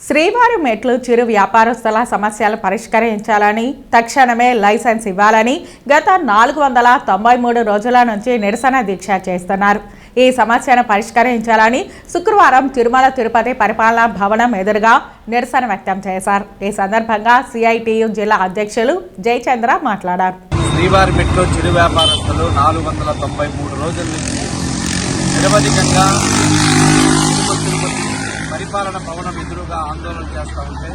శ్రీవారి మెట్లు చిరు వ్యాపారస్తుల సమస్యలు పరిష్కరించాలని తక్షణమే లైసెన్స్ ఇవ్వాలని గత నాలుగు వందల తొంభై మూడు రోజుల నుంచి నిరసన దీక్ష చేస్తున్నారు. ఈ సమస్యను పరిష్కరించాలని శుక్రవారం తిరుమల తిరుపతి పరిపాలనా భవనం ఎదురుగా నిరసన వ్యక్తం చేశారు. ఈ సందర్భంగా సిఐటియు జిల్లా అధ్యక్షులు జయచంద్ర మాట్లాడారు. శ్రీవారి మెట్లు చిరు వ్యాపారస్తులు నాలుగు వందల తొంభై మూడు రోజుల నుంచి నిరవధికంగా పరిపాలన భవనం ఎదురుగా ఆందోళన చేస్తూ ఉంటే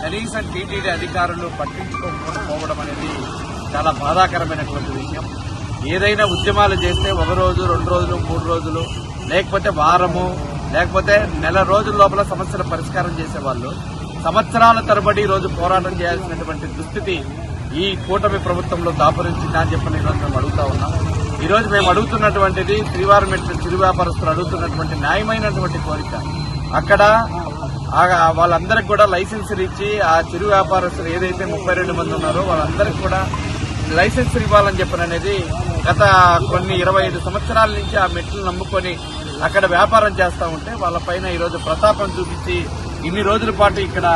కనీసం టీటీడీ అధికారులు పట్టించుకోకుండా పోవడం అనేది చాలా బాధాకరమైనటువంటి విషయం. ఏదైనా ఉద్యమాలు చేస్తే ఒక రోజు రెండు రోజులు మూడు రోజులు లేకపోతే వారము లేకపోతే నెల రోజుల లోపల సమస్యల పరిష్కారం చేసేవాళ్ళు. సంవత్సరాల తరబడి రోజు పోరాటం చేయాల్సినటువంటి దుస్థితి ఈ కూటమి ప్రభుత్వంలో దాపురించిందా అని చెప్పని నేను అడుగుతా ఉన్నాం. ఈరోజు మేము అడుగుతున్నటువంటిది శ్రీవారి మెట్ల చిరు వ్యాపారస్తులు అడుగుతున్నటువంటి న్యాయమైనటువంటి కోరిక. అక్కడ వాళ్ళందరికి కూడా లైసెన్సులు ఇచ్చి ఆ చిరు వ్యాపారస్తులు ఏదైతే ముప్పై రెండు మంది ఉన్నారో వాళ్ళందరికీ కూడా లైసెన్స్ ఇవ్వాలని చెప్పని అనేది గత కొన్ని ఇరవై ఐదు సంవత్సరాల నుంచి ఆ మెట్లు నమ్ముకొని అక్కడ వ్యాపారం చేస్తూ ఉంటే వాళ్ళపైన ఈరోజు ప్రతాపం చూపించి ఇన్ని రోజుల పాటు ఇక్కడ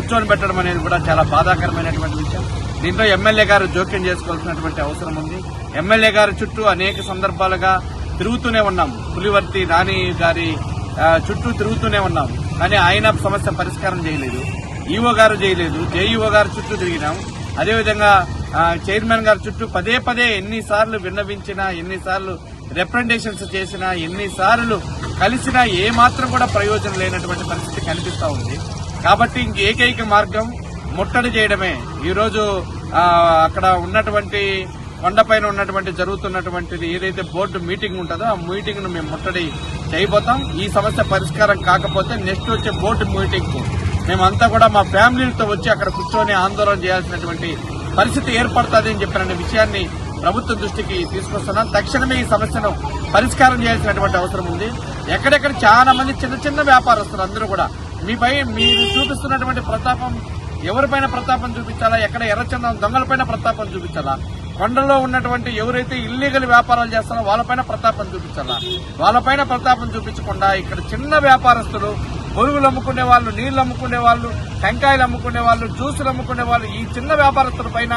కూర్చొని పెట్టడం అనేది కూడా చాలా బాధాకరమైనటువంటి విషయం. దీంట్లో ఎమ్మెల్యే గారు జోక్యం చేసుకోవాల్సినటువంటి అవసరం ఉంది. ఎమ్మెల్యే గారి చుట్టూ అనేక సందర్భాలుగా తిరుగుతూనే ఉన్నాం. పులివర్తి నాని గారి చుట్టూ తిరుగుతూనే ఉన్నాం. కానీ ఆయన సమస్య పరిష్కారం చేయలేదు. ఈఓ గారు చేయలేదు. జేఈఓ గారు చుట్టూ తిరిగినాం. అదేవిధంగా చైర్మన్ గారి చుట్టూ పదే పదే ఎన్నిసార్లు విన్నవించినా ఎన్నిసార్లు రిప్రజెంటేషన్స్ చేసినా ఎన్నిసార్లు కలిసినా ఏమాత్రం కూడా ప్రయోజనం లేనటువంటి పరిస్థితి కనిపిస్తూ ఉంది. కాబట్టి ఇంక ఏకైక మార్గం ముట్టడి చేయడమే. ఈరోజు అక్కడ ఉన్నటువంటి కొండపైన ఉన్నటువంటి జరుగుతున్నటువంటిది ఏదైతే బోర్డు మీటింగ్ ఉంటుందో ఆ మీటింగ్ను మేము ముట్టడి చేయబోతాం. ఈ సమస్య పరిష్కారం కాకపోతే నెక్స్ట్ వచ్చే బోర్డు మీటింగ్ మేమంతా కూడా మా ఫ్యామిలీలతో వచ్చి అక్కడ కూర్చొని ఆందోళన చేయాల్సినటువంటి పరిస్థితి ఏర్పడుతుంది అని చెప్పిన విషయాన్ని ప్రభుత్వం దృష్టికి తీసుకొస్తున్నాం. తక్షణమే ఈ సమస్యను పరిష్కారం చేయాల్సినటువంటి అవసరం ఉంది. ఎక్కడెక్కడ చాలా మంది చిన్న చిన్న వ్యాపారస్తులు అందరూ కూడా మీపై మీరు చూపిస్తున్నటువంటి ప్రతాపం ఎవరిపైన ప్రతాపం చూపించాలా? ఎక్కడ ఎర్రచందం దొంగలపైన ప్రతాపం చూపించాలా? కొండలో ఉన్నటువంటి ఎవరైతే ఇల్లీగల్ వ్యాపారాలు చేస్తారో వాళ్ళపైన ప్రతాపం చూపించాలా? వాళ్ళపైన ప్రతాపం చూపించకుండా ఇక్కడ చిన్న వ్యాపారస్తులు బొరుగులు అమ్ముకునే వాళ్ళు నీళ్ళు అమ్ముకునే వాళ్ళు టెంకాయలు అమ్ముకునే వాళ్ళు జ్యూసులు అమ్ముకునే వాళ్ళు ఈ చిన్న వ్యాపారస్తుల పైన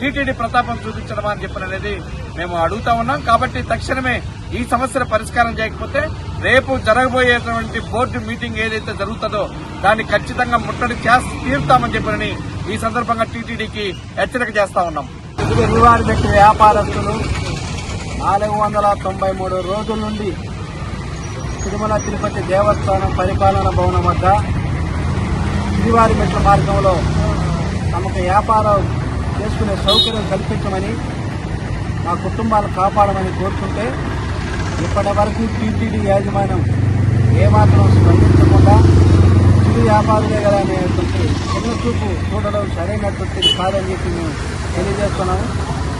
టీటీడీ ప్రతాపం చూపించడం అని చెప్పిన అనేది మేము అడుగుతా ఉన్నాం. కాబట్టి తక్షణమే ఈ సమస్యల పరిష్కారం చేయకపోతే రేపు జరగబోయేటువంటి బోర్డు మీటింగ్ ఏదైతే జరుగుతుందో దాన్ని ఖచ్చితంగా ముట్టడి చేసి తీరుతామని చెప్పినని ఈ సందర్భంగా టీటీడీకి హెచ్చరిక చేస్తా ఉన్నాం. శ్రీవారి వ్యక్తి వ్యాపారస్తులు నాలుగు వందల తొంభై మూడు రోజుల నుండి తిరుమల తిరుపతి దేవస్థానం పరిపాలన భవనం వద్ద శ్రీవారి మెట్ల మార్గంలో తమకు వ్యాపారం చేసుకునే సౌకర్యం కల్పించమని మా కుటుంబాలు కాపాడమని కోరుకుంటే ఇప్పటి వరకు టీటీడీ యాజమాన్యం ఏమాత్రం స్పందించకుండా చిరు వ్యాపారులే కదా అనేటువంటి చిన్న చూపు చూడడం సరైనటువంటిది కాదని చెప్పి మేము తెలియజేస్తున్నాము.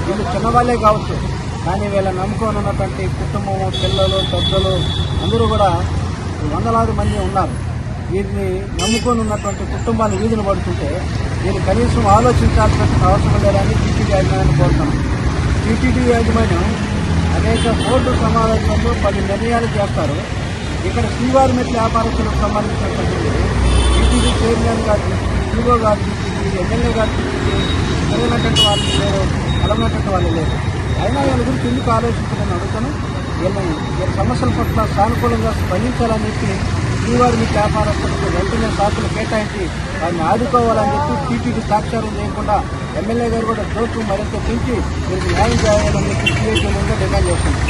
వీళ్ళు చిన్నవాళ్ళే కావచ్చు కానీ వీళ్ళ నమ్ముకొని ఉన్నటువంటి కుటుంబము పిల్లలు పెద్దలు అందరూ కూడా వందలాది మంది ఉన్నారు. వీరిని నమ్ముకొని ఉన్నటువంటి కుటుంబాలు వీధులు పడుతుంటే వీరు కనీసం ఆలోచించాల్సినటువంటి అవసరం లేదని టీటీడీ యాజమాన్యాన్ని కోరుతున్నాం. టీటీడీ యాజమాన్యం అనేక బోర్డు సమావేశంలో పది నిర్ణయాలు చేస్తారు. ఇక్కడ శ్రీవారి మెట్ల వ్యాపారస్తులకు సంబంధించినటువంటి టీటీడీ చైర్మన్ గారు ఈఓ గారు ఎమ్మెల్యే గారు తెలియనటువంటి వాళ్ళు లేరు అలనటువంటి వాళ్ళు లేరు. అయినా వీళ్ళ గురించి ఎందుకు ఆలోచించడం అడుగుతాను? వీళ్ళని వీళ్ళ సమస్యల పట్ల సానుకూలంగా స్పందించాలని చెప్పి శ్రీవారి వ్యాపారస్తులకు వెంటనే శాఖలు కేటాయించి వారిని ఆదుకోవాలని చెప్పి టీటీడీ సాక్షారం చేయకుండా ఎమ్మెల్యే గారు కూడా జోక్యం మరింత పెంచి వీరికి న్యాయం చేయాలని చెప్పి సిఐటీ డిమాండ్ చేస్తుంది